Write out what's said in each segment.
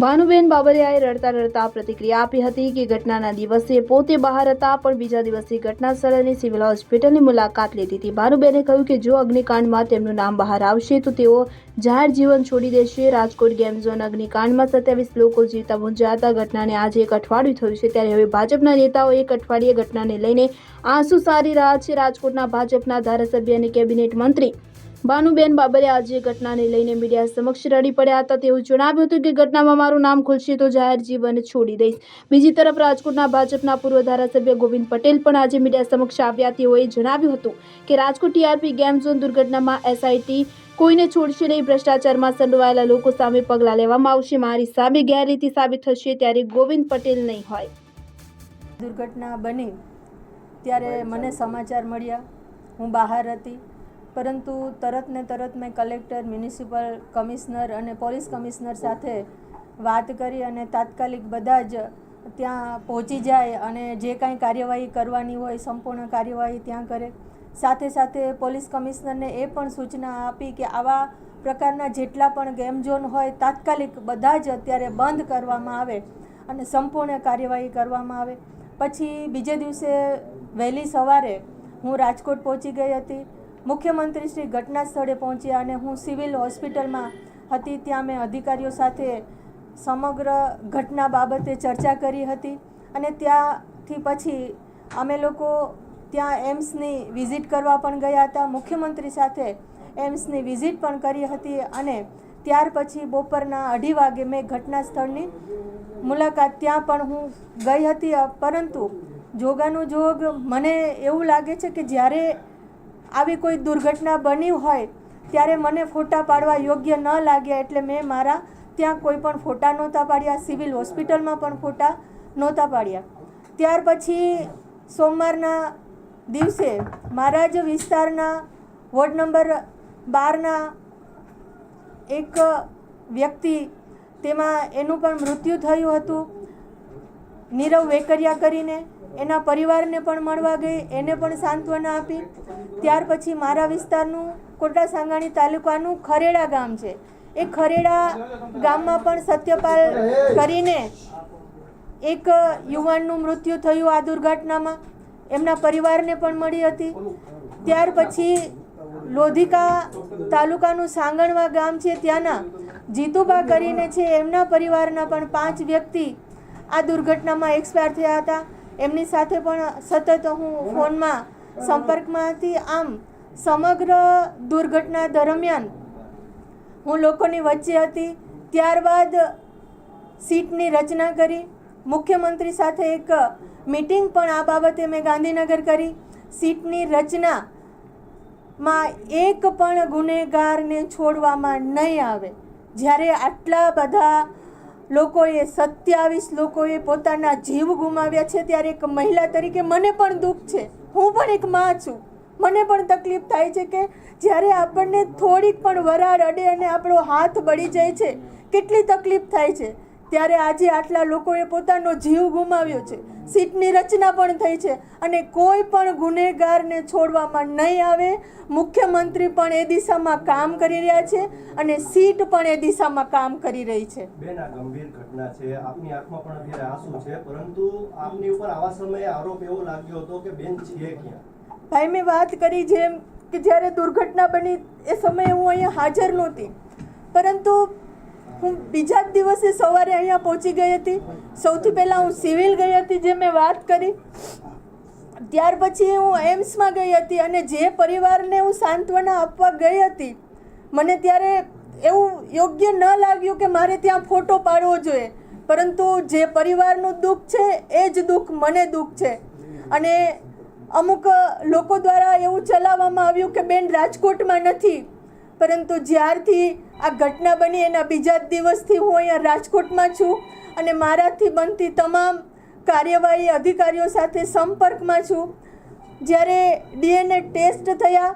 ભાનુબેન બાબરિયાએ રડતા રડતા પ્રતિક્રિયા આપી હતી કે ઘટનાના દિવસે પોતે બહાર હતા, પણ બીજા દિવસે ઘટના સ્થળની સિવિલ હોસ્પિટલની મુલાકાત લીધી હતી. ભાનુબેને કહ્યું કે જો અગ્નિકાંડમાં તેમનું નામ બહાર આવશે, તો તેઓ જાહેર જીવન છોડી દેશે. રાજકોટ ગેમ ઝોન અગ્નિકાંડમાં સત્યાવીસ લોકો જીવતા ભૂંજ્યા હતા ઘટનાને આજે એક અઠવાડિયું થયું છે, ત્યારે હવે ભાજપના નેતાઓ એક અઠવાડિયે ઘટનાને લઈને આંસુ સારી રહ્યા છે. રાજકોટના ભાજપના ધારાસભ્ય અને કેબિનેટ મંત્રી ભાનુબેન બાબરે આજે ઘટનાને લઈને મીડિયા સમક્ષ રડી પડ્યા હતા. તેવું જણાવ્યું હતું કે ઘટનામાં મારું નામ ખુલશે તો જાહેર જીવન છોડી દઈશ. બીજી તરફ રાજકોટના ભાજપના પૂર્વ ધારાસભ્ય ગોવિંદ પટેલ પણ આજે મીડિયા સમક્ષ આવ્યા. તેઓએ જણાવ્યું હતું કે રાજકોટ ટીઆરપી ગેમ ઝોન દુર્ઘટનામાં એસઆઈટી કોઈને છોડશે નહીં. ભ્રષ્ટાચારમાં સંડોવાયેલા લોકો સામે પગલાં લેવામાં આવશે. મારી સામે ગેરરીતિ સાબિત થશે ત્યારે ગોવિંદ પટેલ નહીં હોય. દુર્ઘટના બની ત્યારે મને સમાચાર મળ્યા. હું બહાર હતી. પરંતુ તરત ને તરત મેં કલેક્ટર, મ્યુનિસિપલ કમિશનર અને પોલીસ કમિશનર સાથે વાત કરી અને તાત્કાલિક બધા જ ત્યાં પહોંચી જાય અને જે કાંઈ કાર્યવાહી કરવાની હોય સંપૂર્ણ કાર્યવાહી ત્યાં કરે. સાથે સાથે પોલીસ કમિશનરને એ પણ સૂચના આપી કે આવા પ્રકારના જેટલા પણ ગેમ ઝોન હોય તાત્કાલિક બધા જ અત્યારે બંધ કરવામાં આવે અને સંપૂર્ણ કાર્યવાહી કરવામાં આવે. પછી બીજે દિવસે વહેલી સવારે હું રાજકોટ પહોંચી ગઈ હતી. મુખ્યમંત્રી શ્રી ઘટના સ્થળે પહોંચ્યા અને હું સિવિલ હોસ્પિટલમાં હતી ત્યાં મેં અધિકારીઓ સાથે સમગ્ર ઘટના બાબતે ચર્ચા કરી હતી અને ત્યાંથી પછી અમે લોકો ત્યાં એમ્સની વિઝિટ કરવા પણ ગયા હતા. મુખ્યમંત્રી સાથે એમ્સની વિઝિટ પણ કરી હતી અને ત્યાર પછી બપોરના અઢી વાગે મેં ઘટના સ્થળની મુલાકાત ત્યાં પણ હું ગઈ હતી. પરંતુ જોગાનું જોગ મને એવું લાગે છે કે જ્યારે આવી કોઈ દુર્ઘટના બની હોય ત્યારે મને ફોટા પાડવા યોગ્ય ન લાગ્યા એટલે મેં મારા ત્યાં કોઈ પણ ફોટા નહોતા પાડ્યા. સિવિલ હોસ્પિટલમાં પણ ફોટા નહોતા પાડ્યા. ત્યાર પછી સોમવારના દિવસે મારા જ વિસ્તારના વોર્ડ નંબર બારના એક વ્યક્તિ તેમાં એનું પણ મૃત્યુ થયું હતું. નીરવ વેકરિયા કરીને એના પરિવારને પણ મળવા ગઈ, એને પણ સાંત્વના આપી. ત્યાર પછી મારા વિસ્તારનું કોટા સાંગાણી તાલુકાનું ખરેડા ગામ છે. એ ખરેડા ગામમાં પણ સત્યપાલ કરીને એક યુવાનનું મૃત્યુ થયું આ દુર્ઘટનામાં. એમના પરિવારને પણ મળી હતી. ત્યાર પછી લોધિકા તાલુકાનું સાંગણવા ગામ છે, ત્યાંના જીતુબા કરીને છે, એમના પરિવારના પણ પાંચ વ્યક્તિ આ દુર્ઘટનામાં એક્સપાયર થયા હતા. એમની સાથે પણ સતત હું ફોનમાં સંપર્કમાં હતી આમ સમગ્ર દુર્ઘટના દરમિયાન હું લોકોની વચ્ચે હતી. ત્યારબાદ સીટની રચના કરી. મુખ્યમંત્રી સાથે એક મિટિંગ પણ આ બાબતે મેં ગાંધીનગર કરી. સીટની રચના માં એક પણ ગુનેગારને છોડવામાં નહીં આવે. જ્યારે આટલા બધા લોકોએ સત્યાવીસ લોકોએ પોતાના જીવ ગુમાવ્યા છે ત્યારે એક મહિલા તરીકે મને પણ દુઃખ છે. હું પણ એક માં છું. મને પણ તકલીફ થાય છે કે જ્યારે આપણને થોડીક પણ વરાળ અડે અને આપણો હાથ બળી જાય છે, કેટલી તકલીફ થાય છે. ત્યારે આજે આટલા લોકોએ પોતાનો જીવ ગુમાવ્યો છે. સીટની રચના પણ થઈ છે અને કોઈ પણ ગુનેગારને છોડવામાં નહીં આવે. મુખ્યમંત્રી પણ એ દિશામાં કામ કરી રહ્યા છે અને સીટ પણ એ દિશામાં કામ કરી રહી છે. બેન આ ગંભીર ઘટના છે. આપની આંખમાં પણ અત્યારે આંસુ છે પરંતુ આપની ઉપર આવા સમયે આરોપ એવો લાગ્યો હતો કે બેન છે ક્યાં? ભાઈ મેં વાત કરી જેમ કે જ્યારે દુર્ઘટના બની એ સમયે હું અહીંયા હાજર નહોતી. પરંતુ હું બીજા જ દિવસે સવારે અહીંયા પહોંચી ગઈ હતી. સૌથી પહેલાં હું સિવિલ ગઈ હતી જે મેં વાત કરી. ત્યાર પછી હું એમ્સમાં ગઈ હતી અને જે પરિવારને હું સાંત્વના આપવા ગઈ હતી, મને ત્યારે એવું યોગ્ય ન લાગ્યું કે મારે ત્યાં ફોટો પાડવો જોઈએ. પરંતુ જે પરિવારનું દુઃખ છે, એ જ દુઃખ, મને દુઃખ છે. અને અમુક લોકો દ્વારા એવું ચલાવવામાં આવ્યું કે બેન રાજકોટમાં નથી. પરંતુ જ્યારથી આ ઘટના બની એના બીજા દિવસથી હું અહીંયા રાજકોટમાં છું અને મારાથી બનતી તમામ કાર્યવાહી અધિકારીઓ સાથે સંપર્કમાં છું. જ્યારે ડીએનએ ટેસ્ટ થયા,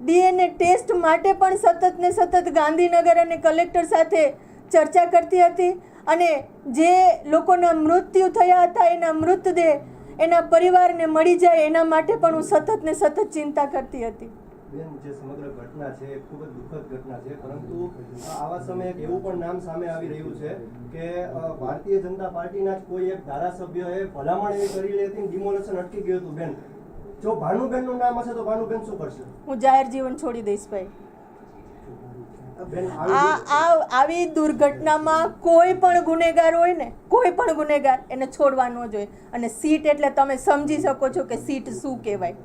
ડીએનએ ટેસ્ટ માટે પણ સતત ને સતત ગાંધીનગર અને કલેક્ટર સાથે ચર્ચા કરતી હતી અને જે લોકોના મૃત્યુ થયા હતા એના મૃતદેહ એના પરિવારને મળી જાય એના માટે પણ હું સતત ને સતત ચિંતા કરતી હતી. બેન જે સમગ્ર ઘટના છે એ ખૂબ જ દુઃખદ ઘટના છે. પરંતુ આવા સમયે એક એવું પણ નામ સામે આવી રહ્યું છે કે ભારતીય જનતા પાર્ટીના જ કોઈ એક ધારાસભ્યએ ભલામણ એવી કરી લેતી ડિમોલેશન અટકી ગયું હતું. બેન જો ભાનુબેનનું નામ હશે તો ભાનુબેન શું કરશે? હું જાહેર જીવન છોડી દઈશ ભાઈ. આ આવી દુર્ઘટનામાં કોઈ પણ ગુનેગાર હોય ને કોઈ પણ ગુનેગાર એને છોડવા ન જોઈએ. અને સીટ એટલે તમે સમજી શકો છો કે સીટ શું કહેવાય.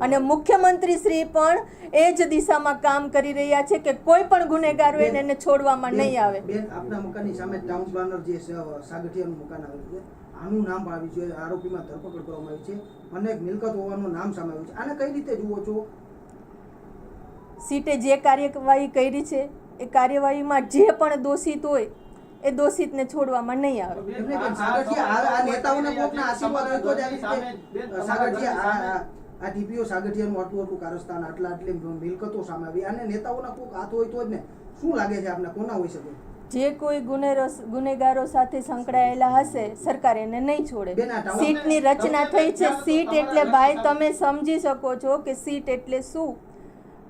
અને મુખ્યમંત્રી શ્રી પણ એ જ દિશામાં કામ કરી રહ્યા છે કે કોઈ પણ ગુનેગાર હોય એને છોડવામાં નહીં આવે. બેન આપના મકાનની સામે ટાઉન પ્લાનર જે સાગઠિયાનું મકાન આવેલું છે આનું નામ આવી છે આરોપીમાં ધરપકડ કરવામાં આવી છે અને એક મિલકત હોવાનું નામ સામે આવ્યું છે. આને કઈ રીતે જુઓ છો? સીટે જે કાર્યવાહી કરી છે એ કાર્યવાહીમાં જે પણ દોષિત હોય એ દોષિતને છોડવામાં નહીં આવે. આ- ટીપીઓ સાગઠિયાનું આટલું આટલું કારસ્તાન આટલા આટલી મિલકતો સામે આવી. અને નેતાઓના કોઈક હાથ હોય તો જ ને. શું લાગે છે આપને? કોના હોઈ શકે જે કોઈ ગુનેરો ગુનેગારો સાથે સંકળાયેલા હશે સરકાર એને નહીં છોડે. સીટની રચના થઈ છે. સીટ એટલે ભાઈ તમે સમજી શકો છો કે સીટ એટલે શું?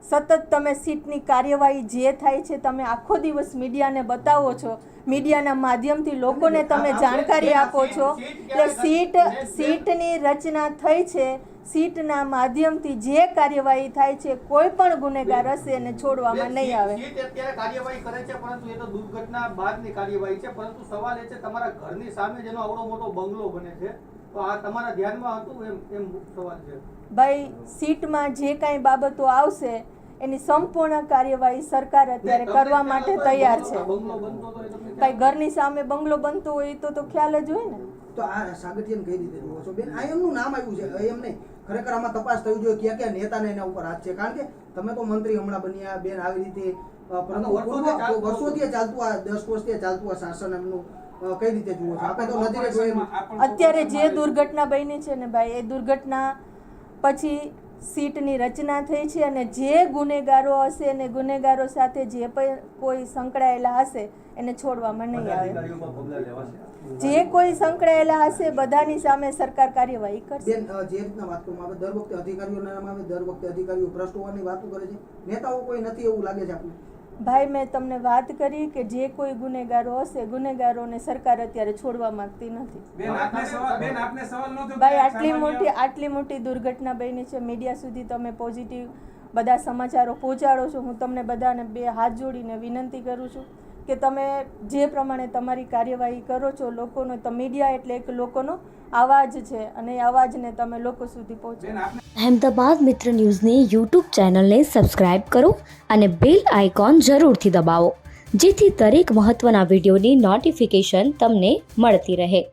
સતત તમે સીટની કાર્યવાહી જે થાય છે તમે આખો દિવસ મીડિયાને બતાવો છો. મીડિયાના માધ્યમથી લોકોને તમે જાણકારી આપો છો એટલે સીટ સીટની રચના થઈ છે સીટના માધ્યમથી જે કાર્યવાહી થાય છે કોઈ પણ ગુનેગાર હશે એને છોડવામાં નહીં આવે. સીટ અત્યારે કાર્યવાહી કરે છે પરંતુ એ તો દુર્ઘટના બાદની કાર્યવાહી છે. પરંતુ સવાલ એ છે તમારા ઘરની સામે જેનો આવડો મોટો બંગલો બને છે તો આ તમારા ધ્યાનમાં હતું? એમ એમ સવાલ છે. ભાઈ સીટમાં જે કાંઈ બાબતો આવશે એની સંપૂર્ણ કાર્યવાહી સરકાર અત્યારે કરવા માટે તૈયાર છે. ભાઈ ઘરની સામે બંગલો બનતો હોય તો તો ખ્યાલ જ હોય ને. તો આ સાગઠિયાને કહી છો બેન આ એમનું નામ આવ્યું છે એમ નહીં. ખરેખર આમાં તપાસ થવી જોઈએ ક્યાં ક્યાં નેતાને એના ઉપર હાથ છે. કારણ કે તમે તો મંત્રી હમણાં બન્યા બેન આવી રીતે વર્ષોથી ચાલતું પૂર્વ- વર્ષોથી ચાલતું આ દસ વર્ષથી ચાલતું આ શાસન એમનું કઈ રીતે જુઓ છો? આપણે તો નજરે અત્યારે જે દુર્ઘટના બની છે ને ભાઈ એ દુર્ઘટના પછી સીટની રચના થઈ છે અને જે ગુનેગારો હશે અને ગુનેગારો સાથે જે પણ કોઈ સંકળાયેલા હશે એને છોડવામાં નહીં આવે. અધિકારીઓ પર પગલાં લેવાશે જે કોઈ સંકળાયેલા હશે બધાની સામે સરકાર કાર્યવાહી કરશે. જે રીતના વાત કરવામાં આવે દર વખતે અધિકારીઓના નામ આવે દર વખતે અધિકારીઓ ભ્રષ્ટ હોવાની વાતો કરે છે. નેતાઓ કોઈ નથી એવું લાગે છે આપણને? ભાઈ મેં તમને વાત કરી કે જે કોઈ ગુનેગારો હશે ગુનેગારોને સરકાર અત્યારે છોડવા માંગતી નથી. બેન આપને સવાલ બેન આપને સવાલ નહોતો ભાઈ આટલી મોટી આટલી મોટી દુર્ઘટના બની છે મીડિયા સુધી તમે પોઝિટિવ બધા સમાચારો પહોંચાડો છો હું તમને બધાને બે હાથ જોડીને વિનંતી કરું છું. કે તમે જે પ્રમાણે તમારી કાર્યવાહી કરો છો લોકોનો તો મીડિયા એટલે એક લોકોનો અવાજ છે અને એ અવાજને તમે લોકો સુધી પહોંચો અહેમદાબાદ મિત્ર ન્યૂઝની યુટ્યુબ ચેનલને સબસ્ક્રાઇબ કરો અને બેલ આઇકોન જરૂરથી દબાવો જેથી દરેક મહત્ત્વના વિડીયોની નોટિફિકેશન તમને મળતી રહે.